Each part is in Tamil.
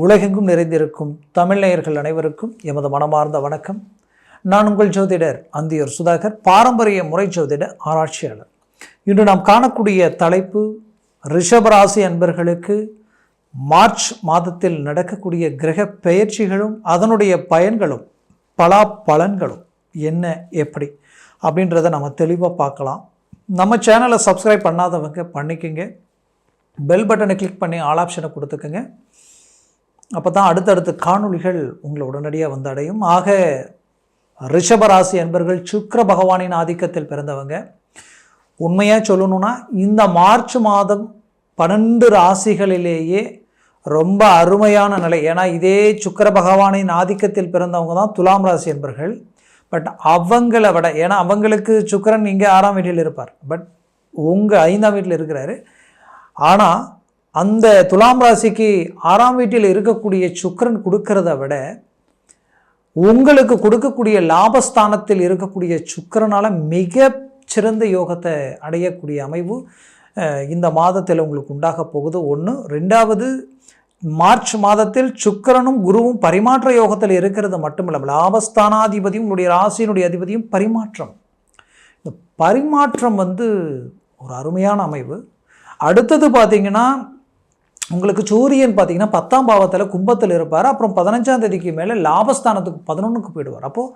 உலகெங்கும் நிறைந்திருக்கும் தமிழ்நேயர்கள் அனைவருக்கும் எமது மனமார்ந்த வணக்கம். நான் உங்கள் ஜோதிடர் அந்தியூர் சுதாகர் பாரம்பரிய முறை ஜோதிட ஆராய்ச்சியாளர். இன்று நாம் காணக்கூடிய தலைப்பு ரிஷபராசி அன்பர்களுக்கு மார்ச் மாதத்தில் நடக்கக்கூடிய கிரக பெயர்ச்சிகளும் அதனுடைய பயன்களும் பலா பலன்களும் என்ன எப்படி அப்படின்றத நம்ம தெளிவாக பார்க்கலாம். நம்ம சேனலை சப்ஸ்கிரைப் பண்ணாதவங்க பண்ணிக்கோங்க. பெல் பட்டனை கிளிக் பண்ணி ஆல் ஆப்ஷனை கொடுத்துக்கோங்க. அப்போ தான் அடுத்தடுத்த காணொளிகள் உங்களை உடனடியாக வந்து அடையும். ஆக ரிஷபராசி என்பர்கள் சுக்கர பகவானின் ஆதிக்கத்தில் பிறந்தவங்க உண்மையாக சொல்லணும்னா இந்த மார்ச் மாதம் பன்னெண்டு ராசிகளிலேயே ரொம்ப அருமையான நிலை. ஏன்னா இதே சுக்கர பகவானின் ஆதிக்கத்தில் பிறந்தவங்க தான் துலாம் ராசி என்பர்கள் பட் அவங்கள விட ஏன்னா அவங்களுக்கு சுக்கரன் இங்கே ஆறாம் வீட்டில் இருப்பார். பட் உங்கள் ஐந்தாம் வீட்டில் இருக்கிறாரு. ஆனால் அந்த துலாம் ராசிக்கு ஆறாம் வீட்டில் இருக்கக்கூடிய சுக்கரன் கொடுக்கறத விட உங்களுக்கு கொடுக்கக்கூடிய லாபஸ்தானத்தில் இருக்கக்கூடிய சுக்கரனால் மிக சிறந்த யோகத்தை அடையக்கூடிய அமைவு இந்த மாதத்தில் உங்களுக்கு உண்டாக போகுது. ஒன்று ரெண்டாவது மார்ச் மாதத்தில் சுக்கிரனும் குருவும் பரிமாற்ற யோகத்தில் இருக்கிறது மட்டுமில்ல லாபஸ்தானாதிபதியும் உங்களுடைய ராசியினுடைய அதிபதியும் பரிமாற்றம். இந்த பரிமாற்றம் வந்து ஒரு அருமையான அமைவு. அடுத்தது பார்த்தீங்கன்னா உங்களுக்கு சூரியன் பார்த்தீங்கன்னா பத்தாம் பாவத்தில் கும்பத்தில் இருப்பார். அப்புறம் பதினஞ்சாம் தேதிக்கு மேலே லாபஸ்தானத்துக்கு பதினொன்றுக்கு போயிடுவார். அப்போது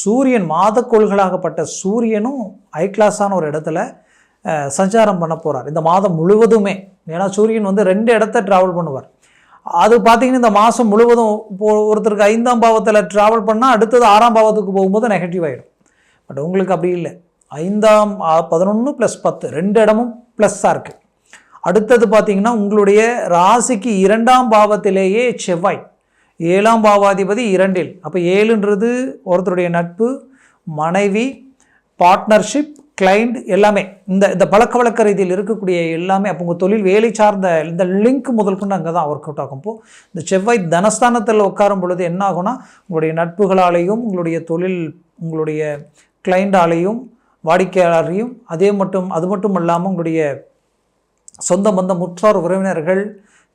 சூரியன் மாதக்கோள்களாகப்பட்ட சூரியனும் ஹை கிளாஸான ஒரு இடத்துல சஞ்சாரம் பண்ண போகிறார் இந்த மாதம் முழுவதுமே. ஏன்னா சூரியன் வந்து ரெண்டு இடத்த ட்ராவல் பண்ணுவார். அது பார்த்தீங்கன்னா இந்த மாதம் முழுவதும் இப்போ ஒருத்தருக்கு ஐந்தாம் பாவத்தில் ட்ராவல் பண்ணால் அடுத்தது ஆறாம் பாவத்துக்கு போகும்போது நெகட்டிவ் ஆகிடும் பட் உங்களுக்கு அப்படி இல்லை. ஐந்தாம் பதினொன்று ப்ளஸ் பத்து ரெண்டு இடமும் ப்ளஸ்ஸாக இருக்குது அடுத்தது பார்த்தீங்கன்னா உங்களுடைய ராசிக்கு இரண்டாம் பாவத்திலேயே செவ்வாய். ஏழாம் பாவாதிபதி இரண்டில். அப்போ ஏழுன்றது ஒருத்தருடைய நட்பு மனைவி பார்ட்னர்ஷிப் கிளைண்ட் எல்லாமே. இந்த இந்த பழக்க வழக்க ரீதியில் இருக்கக்கூடிய எல்லாமே அப்போ உங்கள் தொழில் வேலை சார்ந்த இந்த லிங்க் முதல் கொண்டு அங்கே தான் ஒர்க் அவுட் ஆகும். இப்போ இந்த செவ்வாய் தனஸ்தானத்தில் உட்காரும் பொழுது என்ன ஆகும்னா உங்களுடைய நட்புகளாலேயும் உங்களுடைய தொழில் உங்களுடைய கிளைண்டாலேயும் வாடிக்கையாளரையும் அதே மட்டும் அது மட்டும் இல்லாமல் உங்களுடைய சொந்த பந்த முற்றார் உறவினர்கள்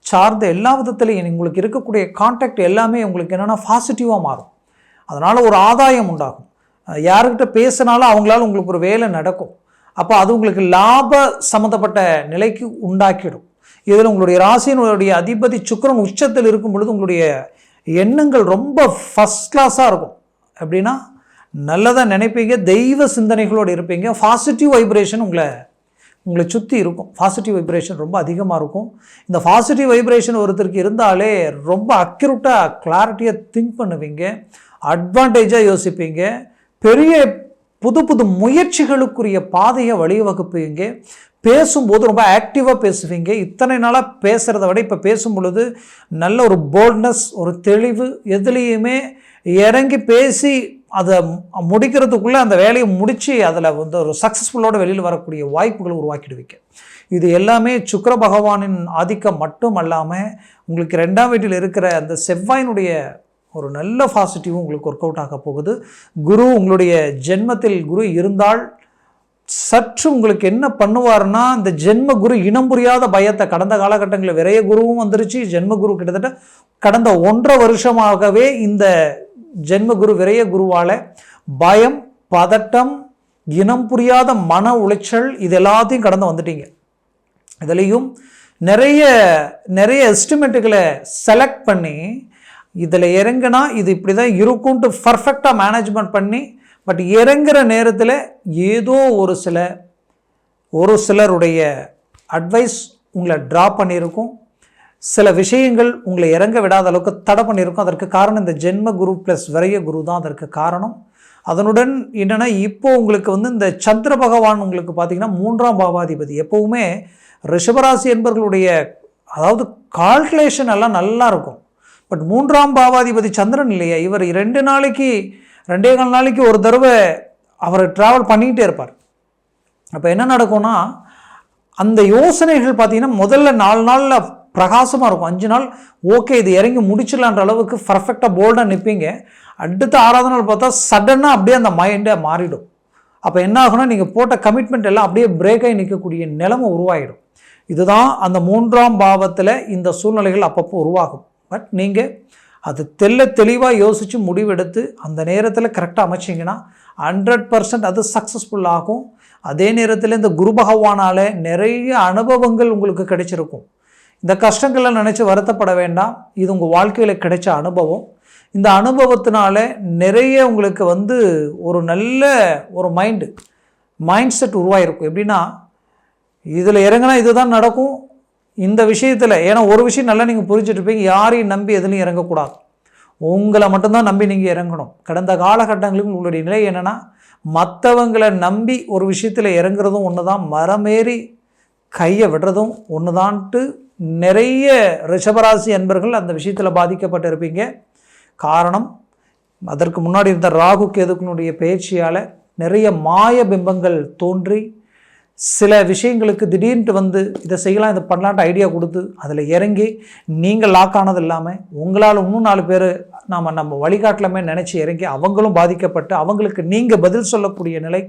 சார்ந்த எல்லா விதத்துலையும் உங்களுக்கு இருக்கக்கூடிய காண்டாக்ட் எல்லாமே உங்களுக்கு என்னென்னா பாசிட்டிவாக மாறும். அதனால் ஒரு ஆதாயம் உண்டாகும். யாருக்கிட்ட பேசினாலும் அவங்களால உங்களுக்கு ஒரு வேலை நடக்கும். அப்போ அது உங்களுக்கு லாப சம்மந்தப்பட்ட நிலைக்கு உண்டாக்கிடும். இதில் உங்களுடைய ராசியினுடைய அதிபதி சுக்கரன் உச்சத்தில் இருக்கும் பொழுது உங்களுடைய எண்ணங்கள் ரொம்ப ஃபஸ்ட் கிளாஸாக இருக்கும். எப்படின்னா நல்லதாக நினைப்பீங்க தெய்வ சிந்தனைகளோடு இருப்பீங்க பாசிட்டிவ் வைப்ரேஷன் உங்களை உங்களை சுற்றி இருக்கும். பாசிட்டிவ் வைப்ரேஷன் ரொம்ப அதிகமாக இருக்கும். இந்த பாசிட்டிவ் வைப்ரேஷன் ஒருத்தருக்கு இருந்தாலே ரொம்ப அக்யூரட்டாக கிளாரிட்டியாக திங்க் பண்ணுவீங்க. அட்வான்டேஜாக யோசிப்பீங்க. பெரிய புது புது முயற்சிகளுக்குரிய பாதையை வழிவகுப்பீங்க. பேசும்போது ரொம்ப ஆக்டிவாக பேசுவீங்க. இத்தனை நாளாக பேசுகிறத விட இப்போ பேசும் பொழுது நல்ல ஒரு போல்ட்னஸ் ஒரு தெளிவு எதுலேயுமே இறங்கி பேசி அதை முடிக்கிறதுக்குள்ளே அந்த வேலையை முடித்து அதில் வந்து ஒரு சக்ஸஸ்ஃபுல்லோட வெளியில் வரக்கூடிய வாய்ப்புகளை உருவாக்கிடுவீங்க. இது எல்லாமே சுக்கர பகவானின் ஆதிக்கம் மட்டும் அல்லாமல் உங்களுக்கு ரெண்டாம் வீட்டில் இருக்கிற அந்த செவ்வாயினுடைய ஒரு நல்ல பாசிட்டிவும் உங்களுக்கு ஒர்க் அவுட் ஆக போகுது. குரு உங்களுடைய ஜென்மத்தில் குரு இருந்தால் சற்று உங்களுக்கு என்ன பண்ணுவார்னா இந்த ஜென்ம குரு இனம் புரியாத பயத்தை கடந்த காலகட்டங்களில் விரைய குருவும் வந்துருச்சு. ஜென்ம குரு கிட்டத்தட்ட கடந்த ஒன்றரை வருஷமாகவே இந்த ஜென்ம குரு விரைய குருவால் பயம் பதட்டம் இனம் புரியாத மன உளைச்சல் இது எல்லாத்தையும் கடந்து வந்துட்டீங்க. இதுலேயும் நிறைய நிறைய எஸ்டிமேட்டுகளை செலக்ட் பண்ணி இதில் இறங்குனா இது இப்படி தான் இருக்கும்ட்டு பர்ஃபெக்டாக மேனேஜ்மெண்ட் பண்ணி பட் இறங்குற நேரத்தில் ஏதோ ஒரு சில ஒரு சிலருடைய அட்வைஸ் உங்களை ட்ரா பண்ணியிருக்கும். சில விஷயங்கள் உங்களை இறங்க விடாத அளவுக்கு தடை பண்ணியிருக்கும். அதற்கு காரணம் இந்த ஜென்ம குரு ப்ளஸ் விரைய குரு தான். அதற்கு காரணம் அதனுடன் என்னென்னா இப்போ உங்களுக்கு வந்து இந்த சந்திர பகவான் உங்களுக்கு பார்த்தீங்கன்னா மூன்றாம் பாவாதிபதி. எப்போவுமே ரிஷபராசி என்பவர்களுடைய அதாவது கால்குலேஷன் எல்லாம் நல்லா இருக்கும். பட் மூன்றாம் பாவாதிபதி சந்திரன் இல்லையா? இவர் ரெண்டு நாளைக்கு ரெண்டே கால் நாளைக்கு ஒரு தடவை அவர் ட்ராவல் பண்ணிக்கிட்டே இருப்பார். அப்போ என்ன நடக்கும்னா அந்த யோசனைகள் பார்த்திங்கன்னா முதல்ல நாலு நாளில் பிரகாசமாக இருக்கும். அஞ்சு நாள் ஓகே இது இறங்கி முடிச்சிடலான்ற அளவுக்கு பர்ஃபெக்டாக போல்டாக நிற்பீங்க அடுத்த ஆறாவது நாள் பார்த்தா சடனாக அப்படியே அந்த மைண்டே மாறிடும். அப்போ என்ன ஆகும்னா நீங்கள் போட்ட கமிட்மெண்ட் எல்லாம் அப்படியே பிரேக் ஆகி நிற்கக்கூடிய நிலைமை உருவாகிடும். இதுதான் அந்த மூன்றாம் பாவத்தில் இந்த சூழ்நிலைகள் அப்பப்போ உருவாகும். பட் நீங்கள் அது தெல்ல தெளிவாக யோசித்து முடிவெடுத்து அந்த நேரத்தில் கரெக்டாக அமைச்சிங்கன்னா ஹண்ட்ரட் பர்சன்ட் அது சக்ஸஸ்ஃபுல் ஆகும். அதே நேரத்தில் இந்த குரு பகவானால் நிறைய அனுபவங்கள் உங்களுக்கு கிடைச்சிருக்கும். இந்த கஷ்டங்களை நினச்சி வருத்தப்பட வேண்டாம். இது உங்கள் வாழ்க்கையில் கிடைச்ச அனுபவம். இந்த அனுபவத்தினால நிறைய உங்களுக்கு வந்து ஒரு நல்ல ஒரு மைண்டு மைண்ட் செட் உருவாயிருக்கும். எப்படின்னா இதில் இறங்கினா இதுதான் நடக்கும். இந்த விஷயத்தில் ஏன்னா ஒரு விஷயம் நல்லா நீங்கள் புரிஞ்சுட்டு இருப்பீங்க. யாரையும் நம்பி எதுலையும் இறங்கக்கூடாது. உங்களை மட்டும்தான் நம்பி நீங்கள் இறங்கணும். கடந்த காலகட்டங்களுக்கு உங்களுடைய நிலை என்னென்னா மற்றவங்களை நம்பி ஒரு விஷயத்தில் இறங்குறதும் ஒன்று தான் மரமேறி கையை விடுறதும் ஒன்று தான்ட்டு நிறைய ரிஷபராசி அன்பர்கள் அந்த விஷயத்தில் பாதிக்கப்பட்டிருப்பீங்க. காரணம் அதற்கு முன்னாடி இருந்த ராகு கேதுக்கனுடைய பயிற்சியால் நிறைய மாய பிம்பங்கள் தோன்றி சில விஷயங்களுக்கு திடீர்னு வந்து இதை செய்யலாம் இதை பண்ணலான்ட்டு ஐடியா கொடுத்து அதில் இறங்கி நீங்கள் லாக் ஆனது இல்லாமல் உங்களால் இன்னும் நாலு பேர் நாம் நம்ம வழிகாட்டலாமே நினச்சி இறங்கி அவங்களும் பாதிக்கப்பட்டு அவங்களுக்கு நீங்கள் பதில் சொல்லக்கூடிய நிலை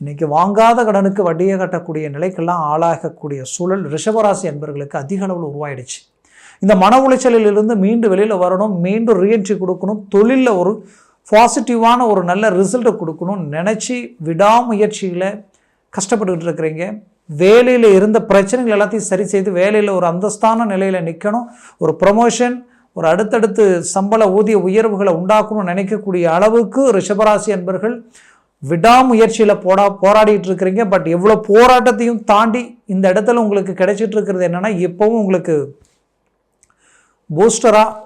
இன்றைக்கி வாங்காத கடனுக்கு வட்டியை கட்டக்கூடிய நிலைக்கெல்லாம் ஆளாகக்கூடிய சூழல் ரிஷபராசி அன்பர்களுக்கு அதிக அளவில் உருவாயிடுச்சு. இந்த மன உளைச்சலிலிருந்து மீண்டு வெளியில் வரணும் மீண்டும் ரீஎன்ட்ரி கொடுக்கணும் தொழிலில் ஒரு பாசிட்டிவான ஒரு நல்ல ரிசல்ட்டை கொடுக்கணும்னு நினச்சி விடாமுயற்சியில் கஷ்டப்பட்டுக்கிட்டு இருக்கிறீங்க. வேலையில் இருந்த பிரச்சனைகள் எல்லாத்தையும் சரி செய்து வேலையில் ஒரு அந்தஸ்தான நிலையில் நிற்கணும் ஒரு ப்ரொமோஷன் ஒரு அடுத்தடுத்து சம்பள ஊதிய உயர்வுகளை உண்டாக்கணும்னு நினைக்கக்கூடிய அளவுக்கு ரிஷபராசி என்பர்கள் விடாமுயற்சியில் போடா போராடிட்டு இருக்கிறீங்க பட் எவ்வளோ போராட்டத்தையும் தாண்டி இந்த இடத்துல உங்களுக்கு கிடைச்சிட்டு இருக்கிறது என்னென்னா இப்போவும் உங்களுக்கு பூஸ்டராக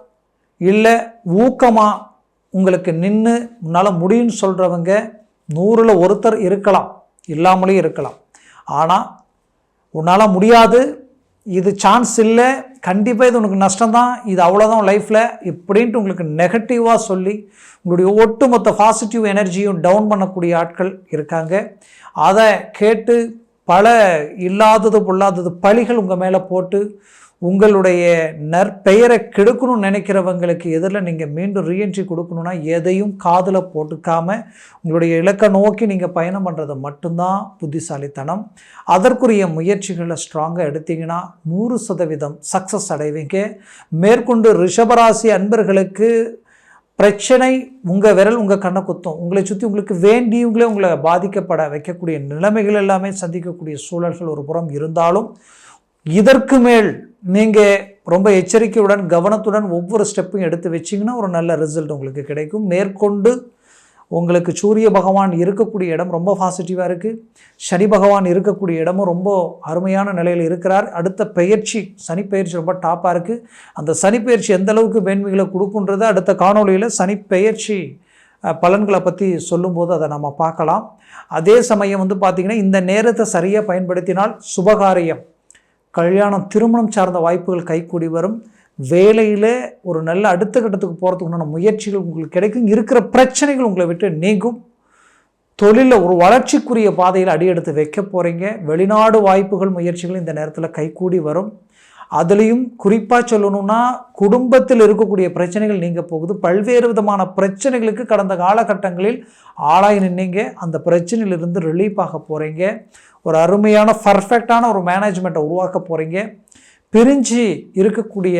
இல்லை ஊக்கமாக உங்களுக்கு நின்று உன்னால் முடியும்னு சொல்கிறவங்க நூறில் ஒருத்தர் இருக்கலாம். இல்லாமலே இருக்கலாம். ஆனால் உன்னால் முடியாது இது சான்ஸ் இல்லை கண்டிப்பாக இது உனக்கு நஷ்டம் தான் இது அவ்வளோதான் லைஃப்பில் இப்படின்ட்டு உங்களுக்கு நெகட்டிவாக சொல்லி உங்களுடைய ஒட்டுமொத்த பாசிட்டிவ் எனர்ஜியும் டவுன் பண்ணக்கூடிய ஆட்கள் இருக்காங்க. அதை கேட்டு பல இல்லாதது பொல்லாதது பழிகள் உங்கள் மேலே போட்டு உங்களுடைய நற்பெயரை கெடுக்கணும்னு நினைக்கிறவங்களுக்கு எதிரில் நீங்கள் மீண்டும் ரீஎன்ட்ரி கொடுக்கணுன்னா எதையும் காதில் போட்டுக்காமல் உங்களுடைய இலக்கை நோக்கி நீங்கள் பயணம் பண்ணுறது மட்டும்தான் புத்திசாலித்தனம். அதற்குரிய முயற்சிகளை ஸ்ட்ராங்காக எடுத்தீங்கன்னா நூறு சதவீதம் சக்ஸஸ் அடைவீங்க. மேற்கொண்டு ரிஷபராசி அன்பர்களுக்கு பிரச்சனை உங்கள் விரல் உங்கள் கண்ணை குத்தும். உங்களை சுற்றி உங்களுக்கு வேண்டியவங்களே உங்களை பாதிக்கப்பட வைக்கக்கூடிய நிலைமைகள் எல்லாமே சந்திக்கக்கூடிய சூழல்கள் ஒரு புறம் இருந்தாலும் இதற்கு மேல் நீங்கள் ரொம்ப எச்சரிக்கையுடன் கவனத்துடன் ஒவ்வொரு ஸ்டெப்பையும் எடுத்து வச்சிங்கன்னா ஒரு நல்ல ரிசல்ட் உங்களுக்கு கிடைக்கும். மேற்கொண்டு உங்களுக்கு சூரிய பகவான் இருக்கக்கூடிய இடம் ரொம்ப பாசிட்டிவாக இருக்குது சனி பகவான் இருக்கக்கூடிய இடமும் ரொம்ப அருமையான நிலையில் இருக்கிறார். அடுத்த பயிற்சி சனி பயிற்சி ரொம்ப டாப்பாக இருக்குது அந்த சனி பயிற்சி எந்த அளவுக்கு மேன்மைகளை கொடுக்குன்றதை அடுத்த காணொலியில் சனி பயிற்சி பலன்களை பற்றி சொல்லும்போது அதை நம்ம பார்க்கலாம். அதே சமயம் வந்து பார்த்திங்கன்னா இந்த நேரத்தை சரியாக பயன்படுத்தினால் சுபகாரியம். கல்யாணம் திருமணம் சார்ந்த வாய்ப்புகள் கைக்கூடி வரும். வேலையில் ஒரு நல்ல அடுத்த கட்டத்துக்கு போகிறதுக்கு உண்டான முயற்சிகள் உங்களுக்கு கிடைக்கும். இருக்கிற பிரச்சனைகள் உங்களை விட்டு நீங்கும். தொழிலில் ஒரு வளர்ச்சிக்குரிய பாதையில் அடியெடுத்து வைக்க போகிறீங்க வெளிநாடு வாய்ப்புகள் முயற்சிகள் இந்த நேரத்தில் கைக்கூடி வரும். அதுலேயும் குறிப்பாக சொல்லணும்னா குடும்பத்தில் இருக்கக்கூடிய பிரச்சனைகள் நீங்கள் போகுது. பல்வேறு விதமான பிரச்சனைகளுக்கு கடந்த காலகட்டங்களில் ஆளாய் நின்னீங்க. அந்த பிரச்சனையிலிருந்து ரிலீஃப் ஆக போகிறீங்க ஒரு அருமையான பர்ஃபெக்டான ஒரு மேனேஜ்மெண்ட்டை உருவாக்க போகிறீங்க பிரிஞ்சு இருக்கக்கூடிய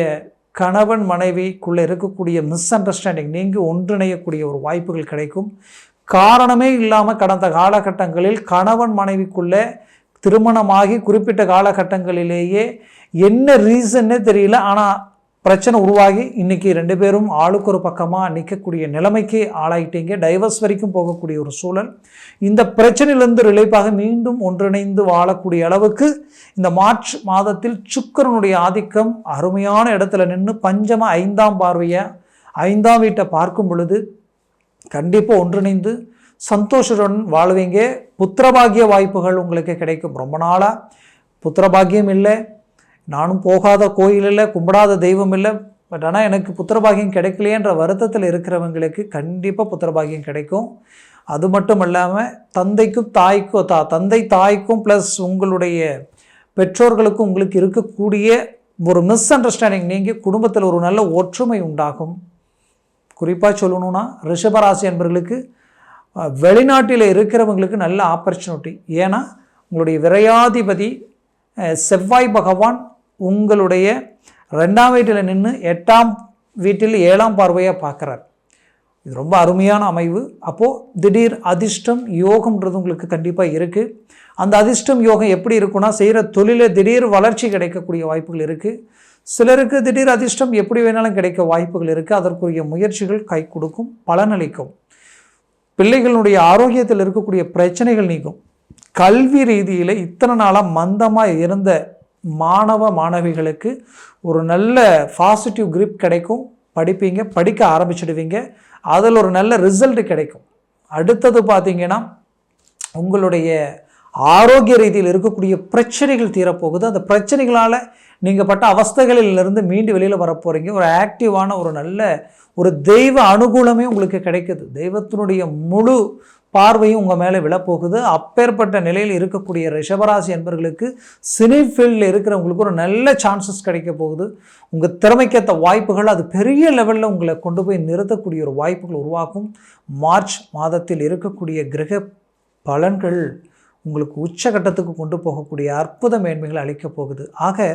கணவன் மனைவிக்குள்ளே இருக்கக்கூடிய மிஸ் அண்டர்ஸ்டாண்டிங் நீங்கள் ஒன்றிணையக்கூடிய ஒரு வாய்ப்புகள் கிடைக்கும். காரணமே இல்லாமல் கடந்த காலகட்டங்களில் கணவன் மனைவிக்குள்ளே திருமணமாகி குறிப்பிட்ட காலகட்டங்களிலேயே என்ன ரீசன்னே தெரியல. ஆனால் பிரச்சனை உருவாகி இன்றைக்கி ரெண்டு பேரும் ஆளுக்கு ஒரு பக்கமாக நிற்கக்கூடிய நிலைமைக்கு ஆளாயிட்டீங்க. டைவர்ஸ் வரைக்கும் போகக்கூடிய ஒரு சூழல். இந்த பிரச்சனையிலேருந்து ரிலேப்பாக மீண்டும் ஒன்றிணைந்து வாழக்கூடிய அளவுக்கு இந்த மார்ச் மாதத்தில் சுக்கரனுடைய ஆதிக்கம் அருமையான இடத்துல நின்று பஞ்சம ஐந்தாம் பார்வையை ஐந்தாம் வீட்டை பார்க்கும் பொழுது கண்டிப்பாக ஒன்றிணைந்து சந்தோஷத்துடன் வாழ்வீங்க. புத்திரபாகிய வாய்ப்புகள் உங்களுக்கு கிடைக்கும். ரொம்ப நாளாக புத்திரபாகியம் இல்லை. நானும் போகாத கோயில் இல்லை கும்பிடாத தெய்வம் இல்லை. பட் ஆனால் எனக்கு புத்திரபாகியம் கிடைக்கலையேன்ற வருத்தத்தில் இருக்கிறவங்களுக்கு கண்டிப்பாக புத்திரபாகியம் கிடைக்கும். அது மட்டும் இல்லாமல் தந்தைக்கும் தாய்க்கும் தா தந்தை தாய்க்கும் ப்ளஸ் உங்களுடைய பெற்றோர்களுக்கும் உங்களுக்கு இருக்கக்கூடிய ஒரு மிஸ் அண்டர்ஸ்டாண்டிங் நீங்கள் குடும்பத்தில் ஒரு நல்ல ஒற்றுமை உண்டாகும். குறிப்பாக சொல்லணுன்னா ரிஷபராசி என்பவர்களுக்கு வெளிநாட்டில் இருக்கிறவங்களுக்கு நல்ல ஆப்பர்ச்சுனிட்டி ஏன்னா உங்களுடைய விரையாதிபதி செவ்வாய் பகவான் உங்களுடைய ரெண்டாம் வீட்டில் நின்று எட்டாம் வீட்டில் ஏழாம் பார்வையாக பார்க்குறார். இது ரொம்ப அருமையான அமைவு. அப்போது திடீர் அதிர்ஷ்டம் யோகம்ன்றது உங்களுக்கு கண்டிப்பாக இருக்குது அந்த அதிர்ஷ்டம் யோகம் எப்படி இருக்குன்னா செய்கிற தொழிலில் திடீர் வளர்ச்சி கிடைக்கக்கூடிய வாய்ப்புகள் இருக்குது சிலருக்கு திடீர் அதிர்ஷ்டம் எப்படி வேணாலும் கிடைக்க வாய்ப்புகள் இருக்குது அதற்குரிய முயற்சிகள் கை கொடுக்கும் பலனளிக்கும். பிள்ளைகளுடைய ஆரோக்கியத்தில் இருக்கக்கூடிய பிரச்சனைகள் நீக்கும் கல்வி ரீதியில் இத்தனை நாளாக மந்தமாக இருந்த மாணவ மாணவிகளுக்கு ஒரு நல்ல பாசிட்டிவ் க்ரிப் கிடைக்கும். படிப்பீங்க படிக்க ஆரம்பிச்சிடுவீங்க. அதில் ஒரு நல்ல ரிசல்ட் கிடைக்கும். அடுத்தது பார்த்தீங்கன்னா உங்களுடைய ஆரோக்கிய ரீதியில் இருக்கக்கூடிய பிரச்சனைகள் தீரப்போகுது. அந்த பிரச்சனைகளால் நீங்கள் பட்ட அவஸ்தைகளிலிருந்து மீண்டு வெளியில் வரப்போகிறீங்க ஒரு ஆக்டிவான ஒரு நல்ல ஒரு தெய்வ அனுகூலமே உங்களுக்கு கிடைக்குது. தெய்வத்தினுடைய முழு பார்வையும் உங்கள் மேலே விழப்போகுது. அப்பேற்பட்ட நிலையில் இருக்கக்கூடிய ரிஷபராசி என்பர்களுக்கு சினி ஃபீல்டில் இருக்கிறவங்களுக்கு ஒரு நல்ல சான்சஸ் கிடைக்க போகுது. உங்கள் திறமைக்கேற்ற வாய்ப்புகள் அது பெரிய லெவலில் உங்களை கொண்டு போய் நிறுத்தக்கூடிய ஒரு வாய்ப்புகள் உருவாக்கும். மார்ச் மாதத்தில் இருக்கக்கூடிய கிரக பலன்கள் உங்களுக்கு உச்சகட்டத்துக்கு கொண்டு போகக்கூடிய அற்புத மேன்மைகளை அளிக்கப் போகுது. ஆக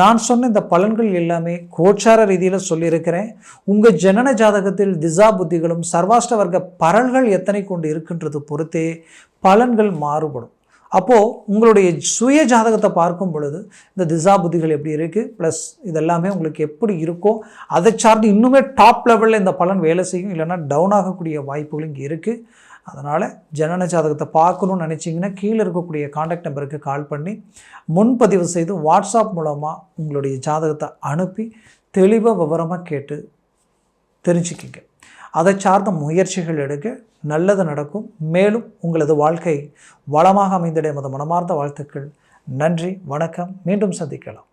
நான் சொன்ன இந்த பலன்கள் எல்லாமே கோச்சார ரீதியில் சொல்லியிருக்கிறேன். உங்கள் ஜனன ஜாதகத்தில் திசா புத்திகளும் சர்வாஷ்ட வர்க்க பரல்கள் எத்தனை கொண்டு இருக்கின்றது பொறுத்தே பலன்கள் மாறுபடும். அப்போது உங்களுடைய சுய ஜாதகத்தை பார்க்கும் பொழுது இந்த திசா புத்திகள் எப்படி இருக்குது ப்ளஸ் இதெல்லாமே உங்களுக்கு எப்படி இருக்கோ அதை சார்ந்து இன்னுமே டாப் லெவலில் இந்த பலன் வேலை செய்யும் இல்லைன்னா டவுன் ஆகக்கூடிய வாய்ப்புகள் இங்கே இருக்குது அதனால் ஜனன ஜாதகத்தை பார்க்கணும்னு நினச்சிங்கன்னா கீழே இருக்கக்கூடிய காண்டாக்ட் நம்பருக்கு கால் பண்ணி முன்பதிவு செய்து வாட்ஸ்அப் மூலமாக உங்களுடைய ஜாதகத்தை அனுப்பி தெளிவாக விவரமாக கேட்டு தெரிஞ்சுக்கிங்க. அதை சார்ந்த முயற்சிகள் எடுக்க நல்லது நடக்கும். மேலும் உங்களது வாழ்க்கை வளமாக அமைந்திட மத மனமார்ந்த வாழ்த்துக்கள். நன்றி. வணக்கம். மீண்டும் சந்திக்கலாம்.